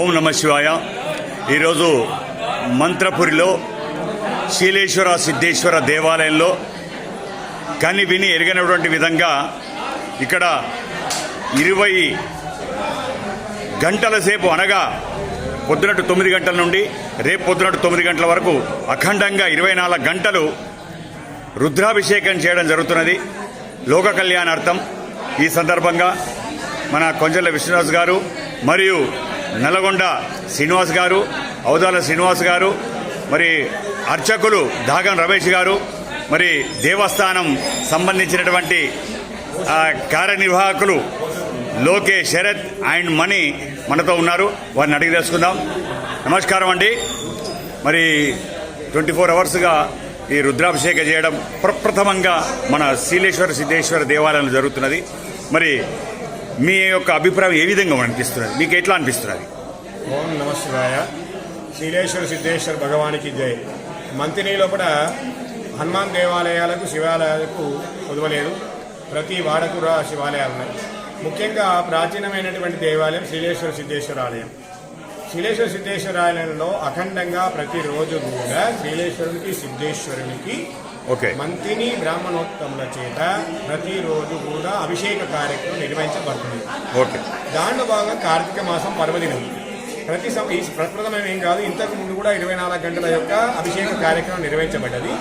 ఓం నమ శివాయ. ఈరోజు మంత్రపురిలో శీలేశ్వర సిద్ధేశ్వర దేవాలయంలో కని విని ఎరగనటువంటి విధంగా ఇక్కడ ఇరవై గంటల సేపు అనగా పొద్దునట్టు తొమ్మిది గంటల నుండి రేపు పొద్దునట్టు తొమ్మిది గంటల వరకు అఖండంగా ఇరవై నాలుగు గంటలు రుద్రాభిషేకం చేయడం జరుగుతున్నది. లోక కళ్యాణార్థం. ఈ సందర్భంగా మన కొంజల విశ్వనాథ్ గారు మరియు నల్లగొండ శ్రీనివాస్ గారు అవదాల శ్రీనివాస్ గారు మరి అర్చకులు దాగం రమేష్ గారు మరి దేవస్థానం సంబంధించినటువంటి ఆ, కార్యనిర్వాహకులు లోకే శరత్ అండ్ మణి మనతో ఉన్నారు. వారిని అడిగి తెలుసుకుందాం. నమస్కారం అండి. మరి ట్వంటీ ఫోర్ అవర్స్గా ఈ రుద్రాభిషేక చేయడం ప్రప్రథమంగా మన శీలేశ్వర సిద్ధేశ్వర దేవాలయంలో జరుగుతున్నది. మరి మీ యొక్క అభిప్రాయం ఏ విధంగా అనిపిస్తున్నది? మీకు ఎట్లా అనిపిస్తున్నది? ఓం నమ శ్రీలేశ్వర సిద్ధేశ్వర భగవానికి జై. మంతిని లోపల హనుమాన్ దేవాలయాలకు శివాలయాలకు కుదవలేదు. ప్రతి వాడ శివాలయాలు ఉన్నాయి. ముఖ్యంగా ప్రాచీనమైనటువంటి దేవాలయం శ్రీలేశ్వర సిద్ధేశ్వర ఆలయం. శ్రీలేశ్వర సిద్ధేశ్వర ఆలయంలో అఖండంగా ప్రతిరోజు కూడా శ్రీలేశ్వరునికి సిద్ధేశ్వరునికి ఓకే. మంతిని బ్రాహ్మణోత్తముల చేత ప్రతిరోజు కూడా అభిషేక కార్యక్రమం నిర్వహించబడుతుంది. ఓకే. దాంట్లో భాగంగా కార్తీక మాసం పర్వదినం. ప్రతి ఈ ప్రప్రథమం ఏం కాదు ఇంతకు ముందు కూడా ఇరవై నాలుగు గంటల యొక్క అభిషేక కార్యక్రమం నిర్వహించబడ్డది.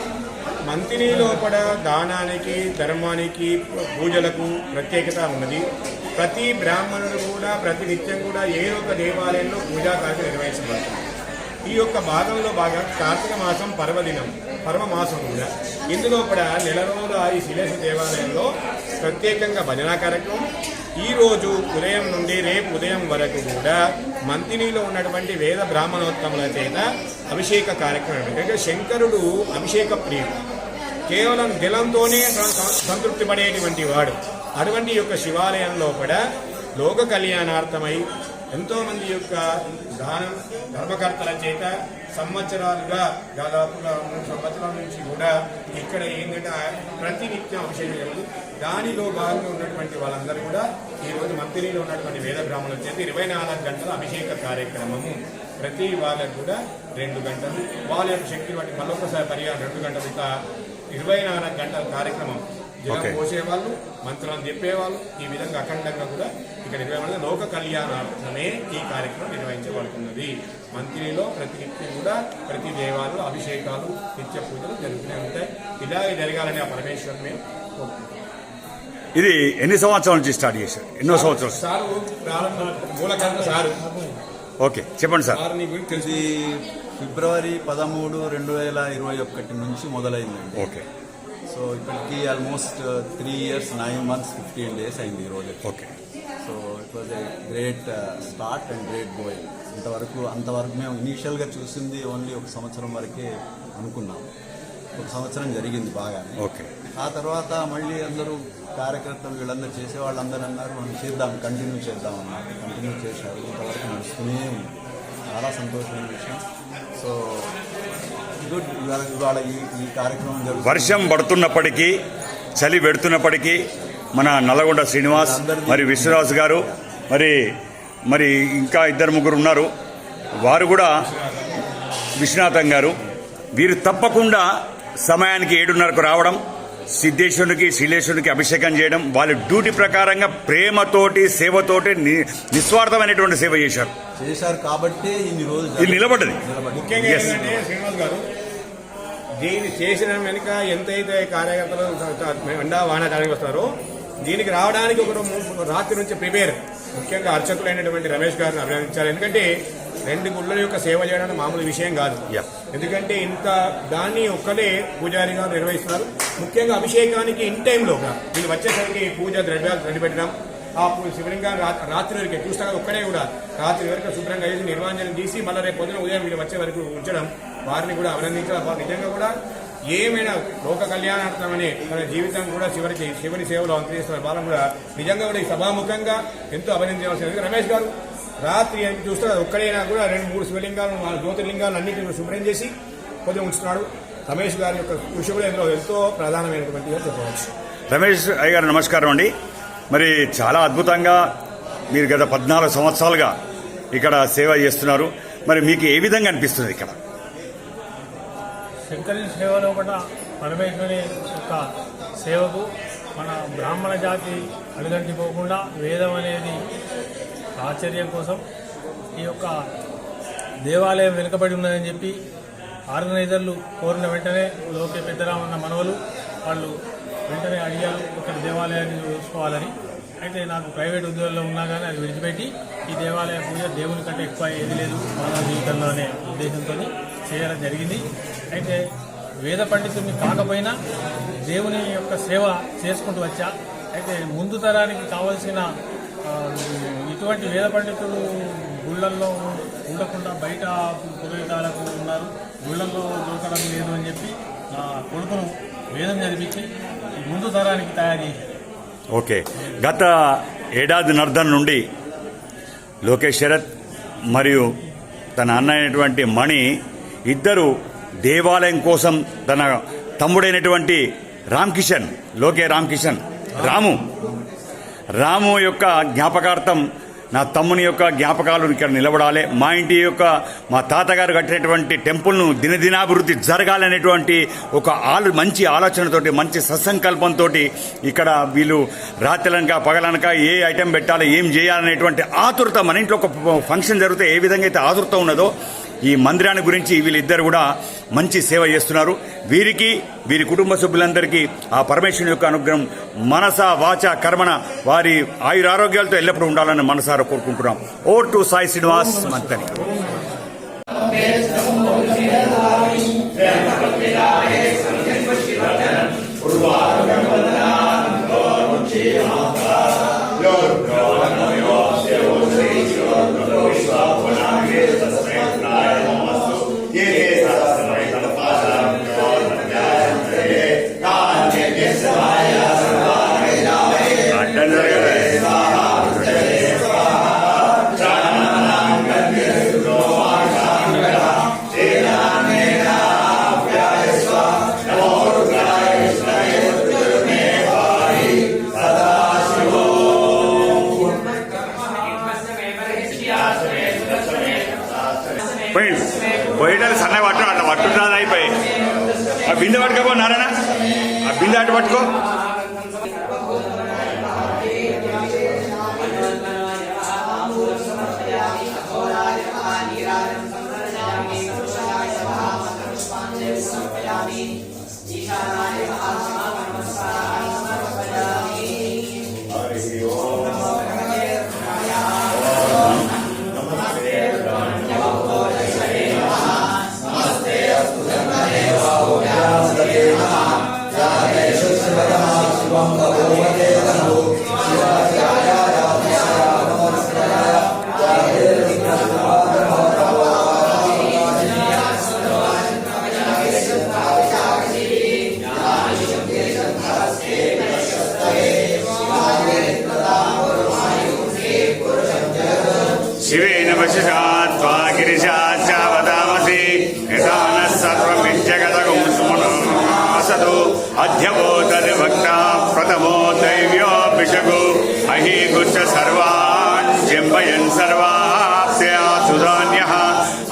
మంతిని లోపల దానానికి ధర్మానికి పూజలకు ప్రత్యేకత ఉన్నది. ప్రతి బ్రాహ్మణుడు కూడా ప్రతి నిత్యం కూడా ఏ ఒక్క దేవాలయంలో పూజా కార్యక్రమం నిర్వహించబడుతుంది. ఈ యొక్క భాగంలో బాగా కార్తీక మాసం పర్వదినం పర్వమాసం కూడా ఇందులో కూడా నెల రోజుల ఈ శిలేశ దేవాలయంలో ప్రత్యేకంగా భజనా కార్యక్రమం. ఈరోజు ఉదయం నుండి రేపు ఉదయం వరకు కూడా మంతినిలో ఉన్నటువంటి వేద బ్రాహ్మణోత్తముల చేత అభిషేక కార్యక్రమం అంటే శంకరుడు అభిషేక ప్రియుడు. కేవలం జలంతోనే సంతృప్తి పడేటువంటి వాడు. అటువంటి యొక్క శివాలయంలో కూడా లోక కళ్యాణార్థమై ఎంతో మంది యొక్క దానం ధర్మకర్తల చేత సంవత్సరాలుగా దాదాపుగా మూడు సంవత్సరాల నుంచి కూడా ఇక్కడ ఏంటంటే ప్రతి నిత్యం అభిషేకం జరుగుతుంది. దానిలో భాగంగా ఉన్నటువంటి వాళ్ళందరూ కూడా ఈ రోజు మంత్రిలో ఉన్నటువంటి వేద బ్రాహ్మణుల చేత ఇరవై నాలుగు గంటల అభిషేక కార్యక్రమము. ప్రతి వాళ్ళకు కూడా రెండు గంటలు. వాళ్ళ యొక్క శక్తి బట్టి మళ్ళొకసారి పరిహారం రెండు గంటలు. ఇరవై నాలుగు గంటల కార్యక్రమం. జనం. పోసేవాళ్ళు మంత్రాలు చెప్పేవాళ్ళు. ఈ విధంగా అఖండంగా కూడా ఇక్కడ నిర్వహణ లోక కళ్యాణార్థమే ఈ కార్యక్రమం నిర్వహించబడుతున్నది. మంత్రిలో ప్రతి నిత్యం కూడా ప్రతి దేవాలు అభిషేకాలు నిత్య పూజలు జరుగుతూనే ఉంటాయి. ఇలాగే జరగాలని ఆ పరమేశ్వరుని మేము కోరుకుంటున్నాం. ఇది ఎన్ని సంవత్సరాల నుంచి స్టార్ట్ చేశారు? ఎన్నో సంవత్సరాలు. సారు ప్రారంభ మూలకంత సారు. ఓకే చెప్పండి సార్. తెలుసు ఫిబ్రవరి పదమూడు రెండు వేల ఇరవై ఒకటి నుంచి మొదలైందండి. ఓకే. సో ఇప్పటికి almost three years nine months fifteen days అయింది ఈ రోజు. Okay. Was a great start and great going ఇంతవరకు అంతవరకు మేము ఇనీషియల్గా చూసింది ఓన్లీ ఒక సంవత్సరం వరకే అనుకున్నాం. ఒక సంవత్సరం జరిగింది బాగానే ఓకే ఆ తర్వాత మళ్ళీ అందరూ కార్యకర్తలు వీళ్ళందరూ చేసే వాళ్ళందరూ అన్నారు మనం చేద్దాం కంటిన్యూ చేద్దాం అన్నారు. కంటిన్యూ చేశారు. ఇంతవరకు నడుస్తూనే ఉంది. చాలా సంతోషమైన విషయం. సో గుడ్ ఇవాళ ఈ ఈ కార్యక్రమం వర్షం పడుతున్నప్పటికీ చలి పెడుతున్నప్పటికీ మన నల్లగొండ శ్రీనివాస్ మరి విశ్వరాజు గారు మరి మరి ఇంకా ఇద్దరు ముగ్గురు ఉన్నారు. వారు కూడా విశ్వనాథం గారు. వీరు తప్పకుండా సమయానికి ఏడున్నరకు రావడం సిద్ధేశ్వరునికి శీలేశ్వరునికి అభిషేకం చేయడం వాళ్ళ డ్యూటీ ప్రకారంగా ప్రేమతోటి సేవతోటి ని- నిస్వార్థమైనటువంటి సేవ చేశారు. చేశారు కాబట్టి ఇది నిలబడ్డది. ముఖ్యంగా Yes. ఏంటంటే శ్రీనివాస్ గారు దీన్ని చేసిన వెనుక ఎంతైతే కార్యకర్తలు వస్తారో దీనికి రావడానికి ఒక రో- రాత్రి నుంచి ప్రిపేర్. ముఖ్యంగా అర్చకులైనటువంటి రమేష్ గారిని అభినందించాలి. ఎందుకంటే రెండు గుళ్ళ యొక్క సేవ చేయడం మామూలు విషయం కాదు. ఎందుకంటే ఇంత దాన్ని ఒక్కలే పూజారిగా నిర్వహిస్తున్నారు. ముఖ్యంగా అభిషేకానికి ఇన్ టైంలో వీళ్ళు వచ్చేసరికి పూజ ద్రవ్యాలు రెడీ పెట్టడం ఆ శివలింగాన్ని రాత్రి వరకు చూస్తా. కదా ఒక్కడే కూడా రాత్రి వరకు శుభ్రంగా చేసి నిర్వాంజనం తీసి మళ్ళీ రేపు పొద్దున ఉదయం వీళ్ళు వచ్చే వరకు ఉంచడం వారిని కూడా అభినందించడం నిజంగా కూడా ఏమైనా లోక కళ్యాణార్థమని తన జీవితం కూడా చివరికి శివుని సేవలో అంతరిస్తున్న బాలం కూడా నిజంగా కూడా ఈ సభాముఖంగా ఎంతో అభినందించవలసింది రమేష్ గారు రాత్రి చూస్తే ఒక్కడైనా కూడా రెండు మూడు శివలింగాలు జ్యోతిర్లింగాలు అన్నింటినీ శుభ్రం చేసి కొద్దిగా ఉంచుతున్నాడు. రమేష్ గారి యొక్క కృషి కూడా ఇందులో ఎంతో ప్రధానమైనటువంటిగా చెప్పవచ్చు. రమేష్ అయ్య గారు నమస్కారం అండి. మరి చాలా అద్భుతంగా మీరు గత పద్నాలుగు సంవత్సరాలుగా ఇక్కడ సేవ చేస్తున్నారు. మరి మీకు ఏ విధంగా అనిపిస్తుంది ఇక్కడ? శంకరి సేవలో కూడా పరమేశ్వరి యొక్క సేవకు మన బ్రాహ్మణ జాతి అడుగంటిపోకుండా వేదం అనేది ఆశ్చర్యం కోసం ఈ యొక్క దేవాలయం వెనుకబడి ఉన్నదని చెప్పి ఆర్గనైజర్లు కోరిన వెంటనే లోకే పెద్దరామన్న మనవలు వాళ్ళు వెంటనే అడిగారు ఇక్కడ దేవాలయాన్ని చూసుకోవాలని. అయితే నాకు ప్రైవేట్ ఉద్యోగంలో ఉన్నా కానీ అది విడిచిపెట్టి ఈ దేవాలయ పూజ దేవుని కంటే ఎక్కువ ఏది లేదు మానవ జీవితంలో అనే ఉద్దేశంతో చేయడం జరిగింది. అయితే వేద పండితుడిని కాకపోయినా దేవుని యొక్క సేవ చేసుకుంటూ వచ్చా. అయితే ముందు తరానికి కావలసిన ఇటువంటి వేద పండితులు గుళ్ళల్లో ఉండకుండా బయట పురోహితాలకు ఉన్నారు. గుళ్ళల్లో దొరకడం లేదు అని చెప్పి నా కొడుకును వేదం చదివించి ముందు తరానికి తయారు చేశారు. ఓకే. గత ఏడాది నర్ధన్ నుండి లోకేష్ శరత్ మరియు తన అన్న అయినటువంటి మణి ఇద్దరు దేవాలయం కోసం తన తమ్ముడైనటువంటి రామ్ కిషన్ లోకే రామ్ కిషన్ రాము. రాము యొక్క జ్ఞాపకార్థం నా తమ్ముని యొక్క జ్ఞాపకాలు ఇక్కడ నిలబడాలి. మా ఇంటి యొక్క మా తాతగారు కట్టినటువంటి టెంపుల్ను దినదినాభివృద్ధి జరగాలనేటువంటి ఒక ఆలు మంచి ఆలోచనతోటి మంచి సత్సంకల్పంతో ఇక్కడ వీళ్ళు రాత్రనక పగలనక ఏ ఐటెం పెట్టాలి ఏం చేయాలనేటువంటి ఆతురత మన ఇంట్లో ఒక ఫంక్షన్ జరిగితే ఏ విధంగా అయితే ఆతురత ఉన్నదో ఈ మందిరాన్ని గురించి వీళ్ళిద్దరు కూడా మంచి సేవ చేస్తున్నారు. వీరికి వీరి కుటుంబ సభ్యులందరికీ ఆ పరమేశ్వరుని యొక్క అనుగ్రహం మనస వాచ కర్మణ వారి ఆయురారోగ్యాలతో ఎల్లప్పుడూ ఉండాలని మనసారా కోరుకుంటున్నాం. Over to Sai Srinivas Manthani. ఆ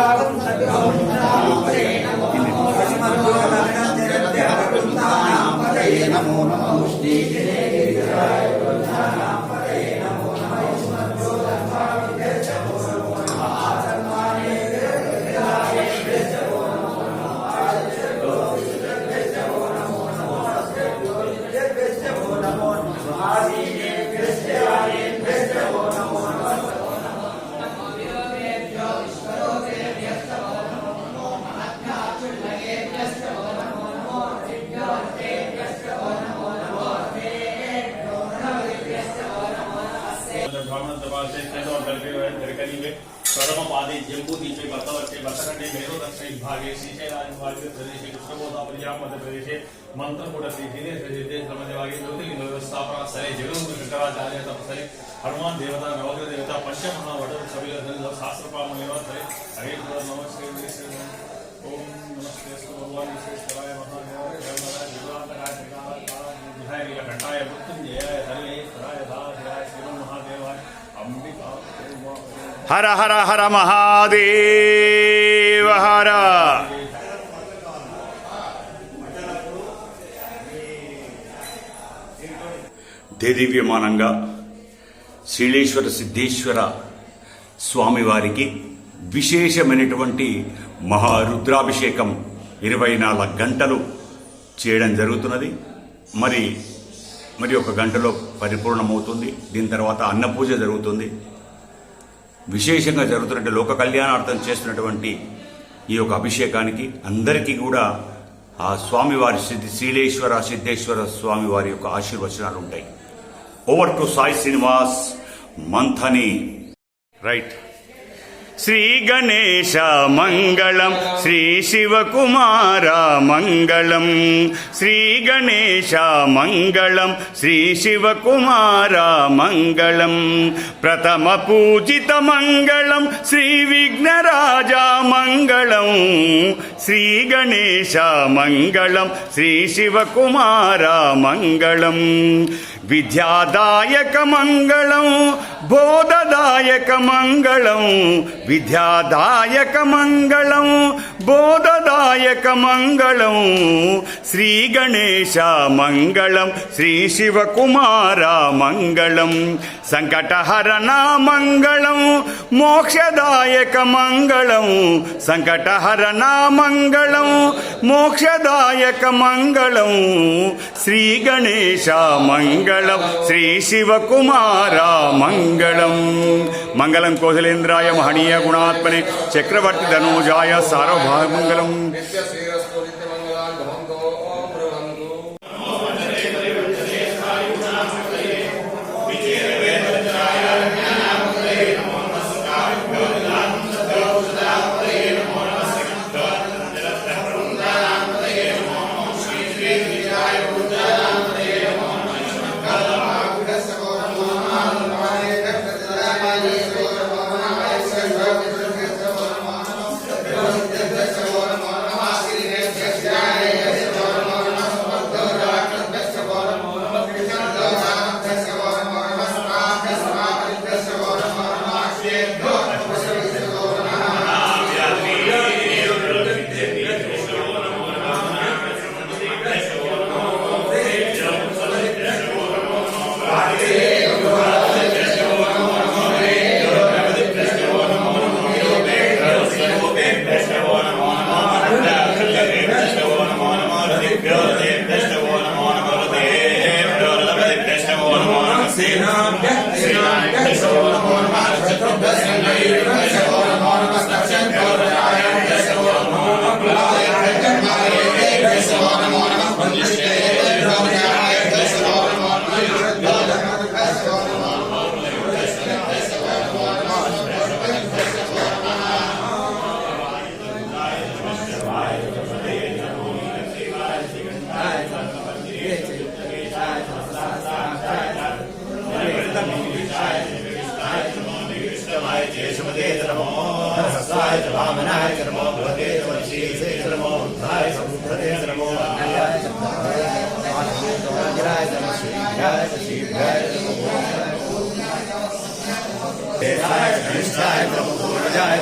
నమో सर्वपादे जम्बूदीपे भर्तवर्षे वर्षखण्डे मेघोदक्षे विभागे श्रीशैलादिभागे प्रदेशे कृष्णगोदावल्यां मध्यप्रदेशे मन्त्रकूटसे दिनेशदेवागे ज्योतिर्लिङ्गव्यवस्थापना स्थले जगन्मुख शङ्कराचार्य तपस्थले हनुमान् देवता नवग्रदेवता पञ्चमहावटसविलधनिल शास्त्रपामनिव स्थले हरे नमः श्री ओम नमस्ते भगवान् विश्वेश्वराय महादेवाय जगन्नाथ जगन्नाथाय जगन्नाथाय हरे हराय धाय शिवं महादेवाय अम्बिका హర హర హర మహాదేవ హర. దేదీవ్యమానంగా శ్రీలేశ్వర సిద్ధేశ్వర స్వామివారికి విశేషమైనటువంటి మహారుద్రాభిషేకం ఇరవై నాలుగు గంటలు చేయడం జరుగుతున్నది. మరి మరి ఒక గంటలో పరిపూర్ణమవుతుంది. దీని తర్వాత అన్నపూజ జరుగుతుంది. విశేషంగా జరుగుతున్నటువంటి లోక కళ్యాణార్థం చేస్తున్నటువంటి ఈ యొక్క అభిషేకానికి అందరికీ కూడా ఆ స్వామివారి సిద్ధి శీలేశ్వర సిద్ధేశ్వర స్వామి వారి యొక్క ఆశీర్వచనాలు ఉంటాయి. Over to Sai Srinivas Manthani right Shri Ganesha మంగళం శ్రీ శివకుమార మంగళం శ్రీ గణేశ మంగళం శ్రీ శివకుమార మంగళం ప్రథమ బోధదాయక మంగళం విద్యాదాయక మంగళం బోధదాయక మంగళం శ్రీ గణేశ మంగళం శ్రీ శివకుమార మంగళం సంకటహరణ మంగళం మోక్షదాయక మంగళం సంకటహరణ మంగళం మోక్షదాయక మంగళం శ్రీ గణేశ మంగళం శ్రీ శివకుమార మంగళం. மங்களம். மங்களம் கோசலேந்திராய மகனீய குணாத்மனே. சக்கரவர்த்தி தனோஜாய சார்வபாக மங்களம் सेनाभ्यः सेनाभ्यः शो शत्रुभ्यः सङ्गैर्नः శ్రీ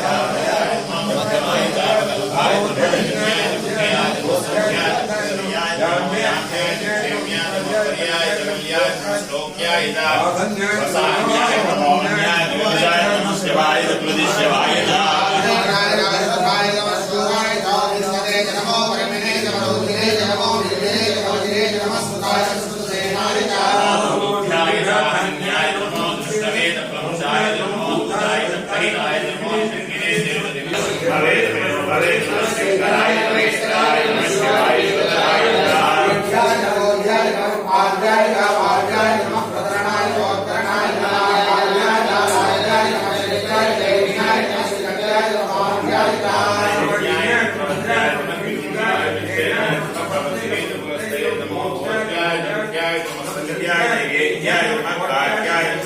గణేశ మంగళం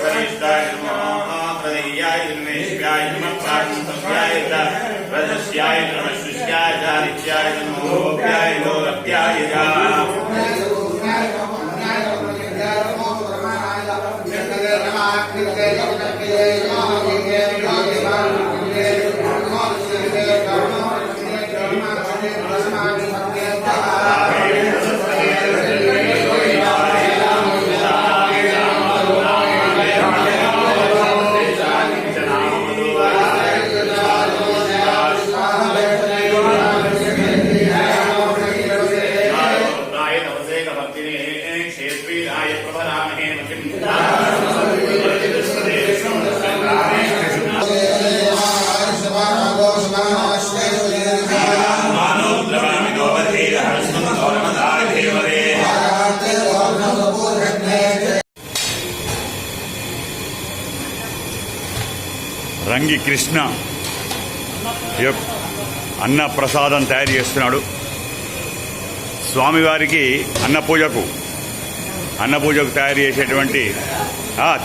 శ్రీ శివకుమార మంగళం మంగళం కోసలేంద్రాయ మహనీయ గుణాత్మనే చక్రవర్తి ధనూజాయ సార్వభౌమంగళం ప్రదస్యాయ నమ శిష్యాయ చారిత్యాయ నమో గోప్యాయ గౌరవ్యాయ రాయ కృష్ణ. అన్న ప్రసాదం తయారు చేస్తున్నాడు. స్వామివారికి అన్నపూజకు అన్నపూజకు తయారు చేసేటువంటి ఆ,